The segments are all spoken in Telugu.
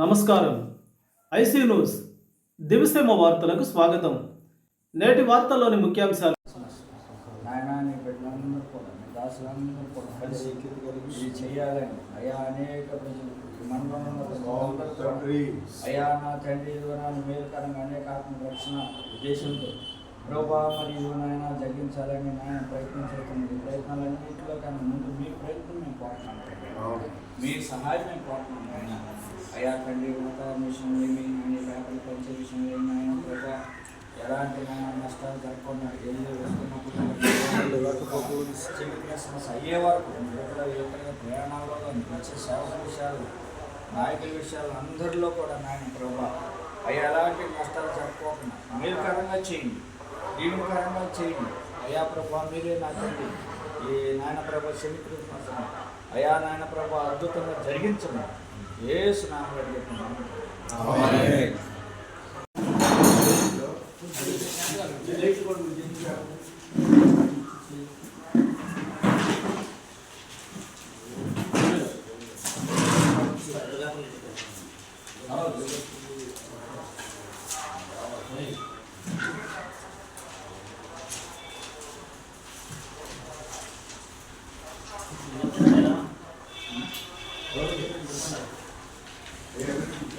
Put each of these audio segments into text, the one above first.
నమస్కారం. IC news. దివిసేమ వార్తలకు స్వాగతం. నేటి వార్తల్లోని ముఖ్యాంశాలు. నాయన నీ బిడ్డలందరూ కూడా నీ చేయాలని అయా అనేక ప్రజలు మండలంలో ఉన్న ప్రజలందరూ అయా నా తండ్రి ఇదిగోనాన్ని మేలుకరంగా అనేక ఆత్మ రక్షణ ఉద్దేశంతో ప్రభా మరియు ఇదిగోనైనా జరిగించాలని నాయన ప్రయత్నం చేస్తుంది ఈ ప్రయత్నాలన్నింటిలో కన్నా ముందు మీ ప్రయత్నం మేము కోరుతున్నాం. మీ సహాయం మేము కోరుతున్నాం నాయన. అయా తండ్రి వాతావరణ విషయంలో ఏమి ఆయన పేపర్లు పంచే విషయంలో ఏమి ఆయన ప్రభా ఎలాంటి నష్టాలు జరగకుండా ఏదో వస్తున్నప్పుడు చిన్న క్రిస్మస్ అయ్యే వరకు ఇతర ఇతర ప్రయాణాల్లో వచ్చే సేవల విషయాలు నాయకుల విషయాలు అందరిలో కూడా నాయన ప్రభా అయ్యా ఎలాంటి నష్టాలు జరగకుండా మేలుకరంగా చేయండి దీవెనకరంగా చేయండి. అయ్యా ప్రభా మీరే నా తండ్రి. ఈ నాయన ప్రభా శని క్రిస్మస్ అయా నాయన ప్రభా అద్భుతంగా జరిగించండి ఏసు నామలో పెట్టుకున్నాం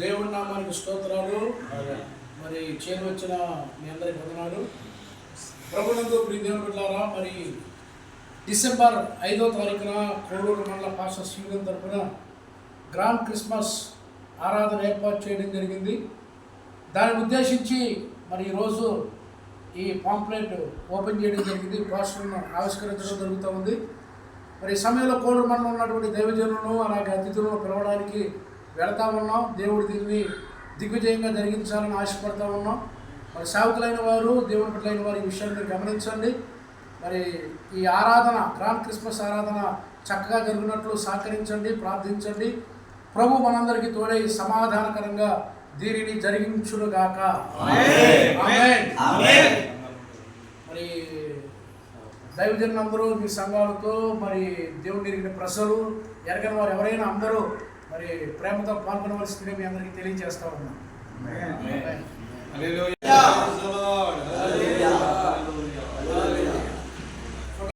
దేవుడి నామానికి స్తోత్రాలు. మరి చేరు వచ్చిన మీ అందరికి వందనాలు. ప్రభునందు దేవుని బిడ్డారా మరి డిసెంబర్ ఐదో తారీఖున కోడూరు మండల పాష శ్రీగం తరపున గ్రాండ్ క్రిస్మస్ ఆరాధన ఏర్పాటు చేయడం జరిగింది. దాన్ని ఉద్దేశించి మరి ఈరోజు ఈ పాంప్లెట్ ఓపెన్ చేయడం జరిగింది. పోస్టర్ను ఆవిష్కరించడం జరుగుతూ ఉంది. మరి సమయంలో కోడూరు మండలం ఉన్నటువంటి దైవజనులను అలాగే అతిథులను పిలవడానికి వెళతా ఉన్నాం. దేవుడు దీన్ని దిగ్విజయంగా జరిగించాలని ఆశపడతా ఉన్నాం. మరి సేవకులైన వారు దేవుని బిడ్డలైన వారు ఈ విషయాన్ని గమనించండి. మరి ఈ ఆరాధన గ్రాండ్ క్రిస్మస్ ఆరాధన చక్కగా జరిగినట్లు సహకరించండి ప్రార్థించండి. ప్రభు మనందరికీ తోడై సమాధానకరంగా దీనిని జరిగించునుగాక. మరి దైవజనులందరూ మీ సంఘాలతో మరి దేవుని ఎరిగిన ప్రజలు ఎరగని వారు ఎవరైనా అందరూ మరి ప్రేమతో పాల్గొనవలసిందిగా మీ అందరికీ తెలియజేస్తా ఉన్నాం